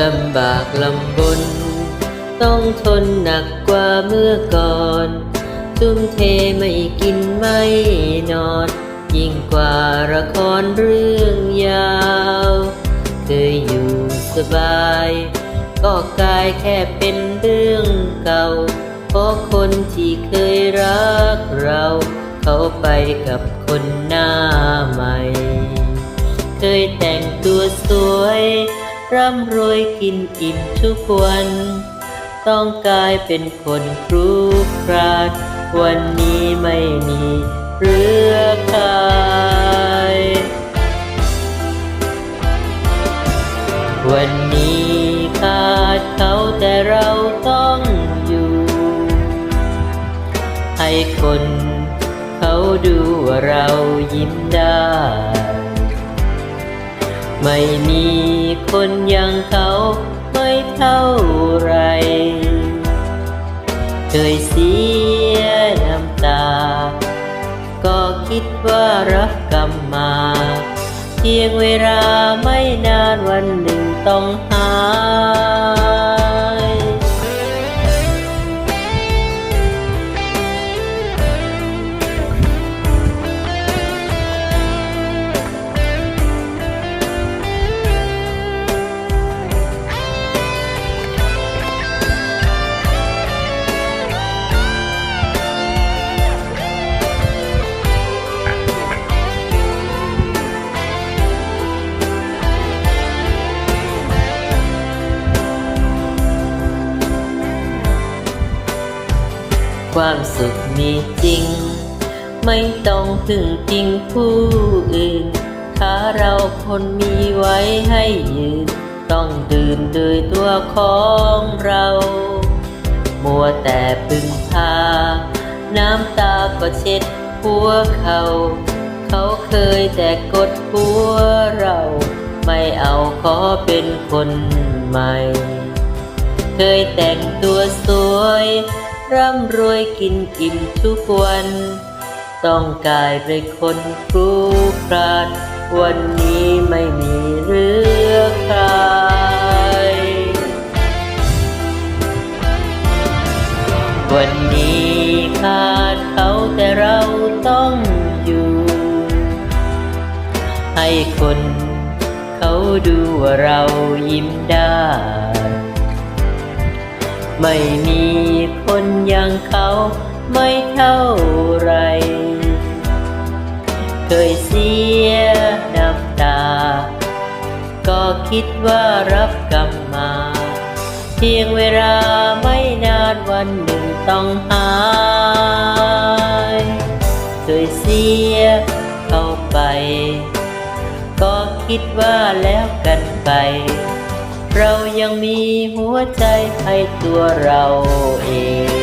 ลำบากลำบน ต้องทนหนักกว่าเมื่อก่อนทุ่มเทไม่กินไม่นอน ยิ่งกว่าละครเรื่องยาวเคยอยู่สบาย ก็กลายแค่เป็นเรื่องเก่า เพราะคนที่เคยรักเรา เขาไปกับคนหน้าใหม่ เคยแต่งตัวสวย ร่ำรวยกินอิ่มทุกวัน ต้องกลายเป็นคนครุกครานวันนี้ไม่มีเรือขายวันนี้ขาดเขาแต่เราต้องอยู่ ให้คนเขาดูว่าเรายิ้มได้ ไม่มีคนอย่างเขาไม่เท่าไร เคยเสียน้ำตา ก็คิดว่ารักกรรมมา เพียงเวลาไม่นานวันหนึ่งต้องหา ความสุขมีจริง ไม่ต้องพึ่งพิงผู้อื่นถ้าเราคนมีไว้ให้ยืน ต้องดื่มด้วยตัวของเรา มัวแต่พึ่งพา น้ำตาก็เช็ดหัวเขา เขาเคยแต่กดหัวเรา ไม่เอาขอเป็นคนใหม่ เคยแต่งตัวสวย ร่ำรวยกินอิ่มทุกวัน ต้องกลายเป็นคนครูครานวันนี้ไม่มีเรือใครวันนี้ขาดเขาแต่เราต้องอยู่ ให้คนเขาดูว่าเรายิ้มได้ ไม่มีคนอย่างเขาไม่เท่าไร เคยเสียน้ำตา ก็คิดว่ารับกรรมมา เพียงเวลาไม่นานวันหนึ่งต้องหายเคยเสียเข้าไป ก็คิดว่าแล้วกันไป เรายังมีหัวใจให้ตัวเราเอง